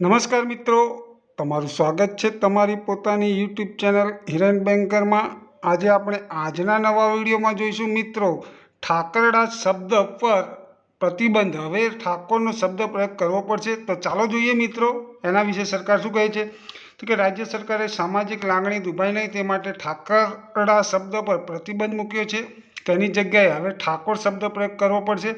નમસ્કાર મિત્રો, તમારું સ્વાગત છે તમારી પોતાની યુટ્યુબ ચેનલ હિરેન બેન્કરમાં. આજે આપણે આજના નવા વિડીયોમાં જોઈશું મિત્રો, ઠાકરડા શબ્દ પર પ્રતિબંધ. હવે ઠાકોરનો શબ્દ પ્રયોગ કરવો પડશે. તો ચાલો જોઈએ મિત્રો, એના વિશે સરકાર શું કહે છે? તો કે રાજ્ય સરકારે સામાજિક લાગણી દુભાઈ નહીં, તે માટે ઠાકરડા શબ્દ પર પ્રતિબંધ મૂક્યો છે. તેની જગ્યાએ હવે ઠાકોર શબ્દ પ્રયોગ કરવો પડશે.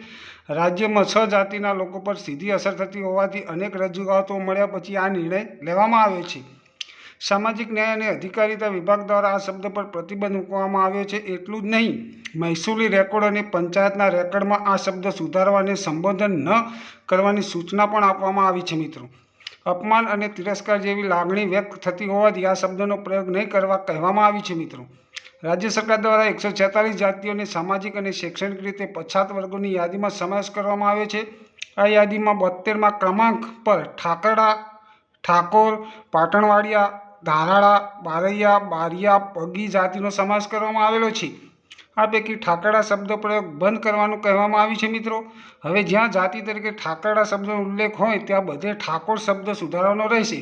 રાજ્યમાં છ જાતિના લોકો પર સીધી અસર થતી હોવાથી અનેક રજૂઆતો મળ્યા પછી આ નિર્ણય લેવામાં આવ્યો છે. સામાજિક ન્યાય અને અધિકારીતા વિભાગ દ્વારા આ શબ્દ પર પ્રતિબંધ મૂકવામાં આવ્યો છે એટલું જ નહીં, મહેસૂલી રેકોર્ડ અને પંચાયતના રેકોર્ડમાં આ શબ્દ સુધારવા અને સંબોધન ન કરવાની સૂચના પણ આપવામાં આવી છે મિત્રો. અપમાન અને તિરસ્કાર જેવી લાગણી વ્યક્ત થતી હોવાથી આ શબ્દનો પ્રયોગ નહીં કરવા કહેવામાં આવી છે મિત્રો. રાજ્ય સરકાર દ્વારા એકસો છેતાલીસ જાતિઓને સામાજિક અને શૈક્ષણિક રીતે પછાત વર્ગોની યાદીમાં સમાવેશ કરવામાં આવ્યો છે. આ યાદીમાં બોતેરમાં ક્રમાંક પર ઠાકરડા, ઠાકોર, પાટણવાડિયા, ધારાળા, બારૈયા, બારિયા, પગી જાતિનો સમાવેશ કરવામાં આવેલો છે. આ પૈકી ઠાકરડા શબ્દ પ્રયોગ બંધ કરવાનું કહેવામાં આવ્યું છે મિત્રો. હવે જ્યાં જાતિ તરીકે ઠાકરડા શબ્દનો ઉલ્લેખ હોય, ત્યાં બધે ઠાકોર શબ્દ સુધારવાનો રહેશે.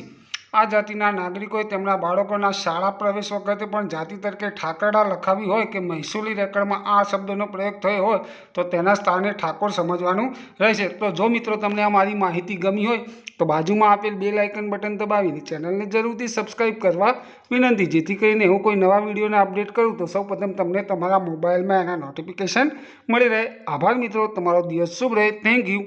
આ જાતિના નાગરિકોએ તેમના બાળકોના શાળા પ્રવેશ વખતે પણ જાતિ તરીકે ઠાકરડા લખાવી હોય કે મહેસૂલી રેકર્ડમાં આ શબ્દનો પ્રયોગ થયો હોય, તો તેના સ્થાને ઠાકોર સમજવાનું રહેશે. તો જો મિત્રો તમને આ મારી માહિતી ગમી હોય, તો બાજુમાં આપેલ બે લાઇકન બટન દબાવીને ચેનલને જરૂરથી સબસ્ક્રાઈબ કરવા વિનંતી. જેથી કરીને હું કોઈ નવા વિડીયોને અપડેટ કરું, તો સૌપ્રથમ તમને તમારા મોબાઈલમાં એના નોટિફિકેશન મળી રહે. આભાર મિત્રો, તમારો દિવસ શુભ રહે. Thank you.